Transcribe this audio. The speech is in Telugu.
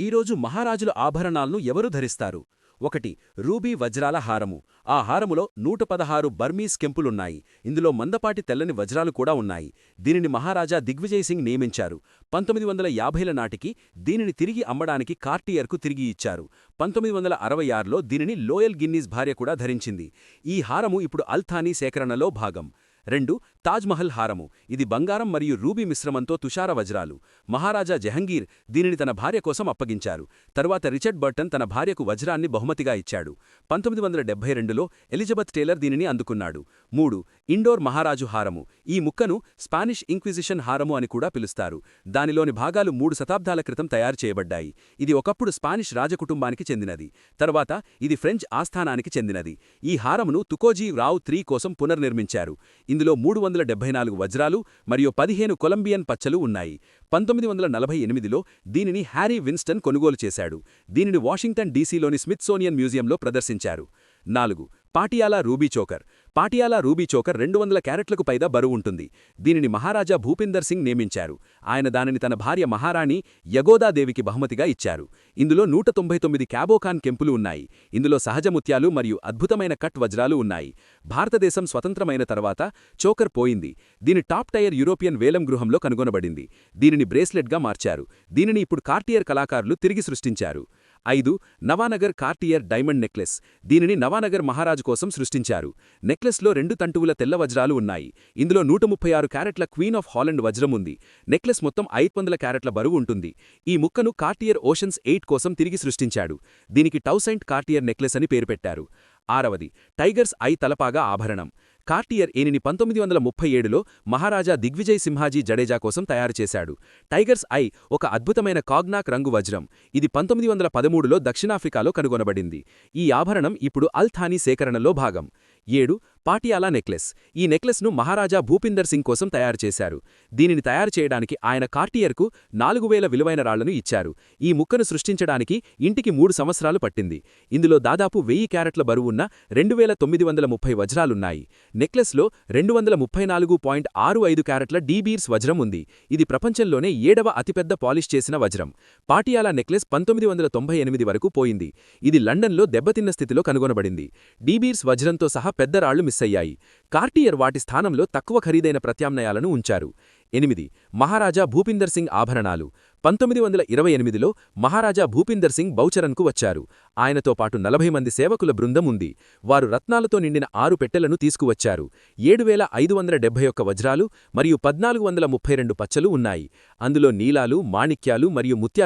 ఈరోజు మహారాజుల ఆభరణాలను ఎవరు ధరిస్తారు? ఒకటి రూబీ వజ్రాల హారము. ఆ హారములో నూట పదహారు బర్మీస్ కెంపులున్నాయి. ఇందులో మందపాటి తెల్లని వజ్రాలు కూడా ఉన్నాయి. దీనిని మహారాజా దిగ్విజయ్ సింగ్ నియమించారు. పంతొమ్మిది వందల యాభైల నాటికి దీనిని తిరిగి అమ్మడానికి కార్టియర్కు తిరిగి ఇచ్చారు. పంతొమ్మిది వందల అరవై ఆరులో దీనిని లోయల్ గిన్నీస్ భార్య కూడా ధరించింది. ఈ హారము ఇప్పుడు అల్థానీ సేకరణలో భాగం. రెండు తాజ్మహల్ హారము. ఇది బంగారం మరియు రూబీ మిశ్రమంతో తుషార వజ్రాలు. మహారాజా జహంగీర్ దీనిని తన భార్య కోసం అప్పగించారు. తరువాత రిచర్డ్ బర్టన్ తన భార్యకు వజ్రాన్ని బహుమతిగా ఇచ్చాడు. పంతొమ్మిది వందల డెబ్బై రెండులో ఎలిజబెత్ టేలర్ దీనిని అందుకున్నాడు. మూడు ఇండోర్ మహారాజు హారము. ఈ ముక్కను స్పానిష్ ఇంక్విజిషన్ హారము అని కూడా పిలుస్తారు. దానిలోని భాగాలు మూడు శతాబ్దాల క్రితం తయారు చేయబడ్డాయి. ఇది ఒకప్పుడు స్పానిష్ రాజకుటుంబానికి చెందినది. తర్వాత ఇది ఫ్రెంచ్ ఆస్థానానికి చెందినది. ఈ హారమును తుకోజీ రావ్ త్రీ కోసం పునర్నిర్మించారు. ఇందులో మూడు వందల డెబ్బై నాలుగు వజ్రాలు మరియు పదిహేను కొలంబియన్ పచ్చలు ఉన్నాయి. పంతొమ్మిది వందల నలభై ఎనిమిదిలో దీనిని హ్యారీ విన్స్టన్ కొనుగోలు చేశాడు. దీనిని వాషింగ్టన్ డీసీలోని స్మిత్సోనియన్ మ్యూజియంలో ప్రదర్శించారు. నాలుగు Patiala ruby choker. Patiala ruby choker రెండు వందల క్యారెట్లకు పైగా బరువు ఉంటుంది. దీనిని మహారాజా భూపిందర్ సింగ్ నియమించారు. ఆయన దానిని తన భార్య మహారాణి యగోదాదేవికి బహుమతిగా ఇచ్చారు. ఇందులో నూట తొంభై తొమ్మిది క్యాబోకాన్ కెంపులు ఉన్నాయి. ఇందులో సహజముత్యాలు మరియు అద్భుతమైన కట్ వజ్రాలు ఉన్నాయి. భారతదేశం స్వతంత్రమైన తర్వాత చోకర్ పోయింది. దీని టాప్ టైర్ యూరోపియన్ వేలం గృహంలో కనుగొనబడింది. దీనిని బ్రేస్లెట్గా మార్చారు. దీనిని ఇప్పుడు కార్టియర్ కళాకారులు తిరిగి సృష్టించారు. ఐదు నవానగర్ కార్టియర్ డైమండ్ నెక్లెస్. దీనిని నవానగర్ మహారాజు కోసం సృష్టించారు. నెక్లెస్లో రెండు తంటువుల తెల్ల వజ్రాలు ఉన్నాయి. ఇందులో నూట ముప్పై ఆరు క్యారెట్ల క్వీన్ ఆఫ్ హాలండ్ వజ్రం ఉంది. నెక్లెస్ మొత్తం ఐదు క్యారెట్ల బరువు ఉంటుంది. ఈ ముక్కను కార్టియర్ ఓషన్స్ ఎయిట్ కోసం తిరిగి సృష్టించాడు. దీనికి టౌసైంట్ కార్టియర్ నెక్లెస్ అని పేరు పెట్టారు. ఆరవది టైగర్స్ ఐ తలపాగా ఆభరణం. కార్టియర్ ఏనిని పంతొమ్మిది వందల ముప్పై ఏడులో మహారాజా దిగ్విజయ్ సింహాజీ జడేజా కోసం తయారు చేశాడు. టైగర్స్ ఐ ఒక అద్భుతమైన కాగ్నాక్ రంగు వజ్రం. ఇది పంతొమ్మిది వందల పదమూడులో దక్షిణాఫ్రికాలో కనుగొనబడింది. ఈ ఆభరణం ఇప్పుడు అల్థానీ సేకరణలో భాగం. ఏడు పాటియాలా నెక్లెస్. ఈ నెక్లెస్ను మహారాజా భూపిందర్ సింగ్ కోసం తయారు చేశారు. దీనిని తయారు చేయడానికి ఆయన కార్టియర్కు నాలుగు వేల విలువైన రాళ్ళను ఇచ్చారు. ఈ ముక్కను సృష్టించడానికి ఇంటికి మూడు సంవత్సరాలు పట్టింది. ఇందులో దాదాపు వెయ్యి క్యారెట్ల బరువున్న రెండు వేల తొమ్మిది వందల ముప్పై వజ్రాలున్నాయి. నెక్లెస్లో రెండు వందల ముప్పై నాలుగు పాయింట్ ఆరు ఐదు క్యారెట్ల డీబీర్స్ వజ్రం ఉంది. ఇది ప్రపంచంలోనే ఏడవ అతిపెద్ద పాలిష్ చేసిన వజ్రం. పాటియాలా నెక్లెస్ పంతొమ్మిది వందల తొంభై ఎనిమిది వరకు పోయింది. ఇది లండన్లో దెబ్బతిన్న స్థితిలో కనుగొనబడింది. డీబీర్స్ వజ్రంతో సహా పెద్ద రాళ్ళు మిస్ అయ్యాయి కార్టియర్ వాటి స్థానంలో తక్కువ ఖరీదైన ప్రత్యామ్నాయాలను ఉంచారు. ఎనిమిది మహారాజా భూపిందర్ సింగ్ ఆభరణాలు. పంతొమ్మిది వందల ఇరవై ఎనిమిదిలో మహారాజా భూపిందర్ సింగ్ బౌచరన్కు వచ్చారు. ఆయనతో పాటు నలభై మంది సేవకుల బృందం ఉంది. వారు రత్నాలతో నిండిన ఆరు పెట్టెలను తీసుకువచ్చారు. ఏడు వేల ఐదు వందల డెబ్బై ఒక్క వజ్రాలు మరియు పద్నాలుగు వందల ముప్పై రెండు పచ్చలు ఉన్నాయి. అందులో నీలాలు మాణిక్యాలు మరియు ముత్యాలు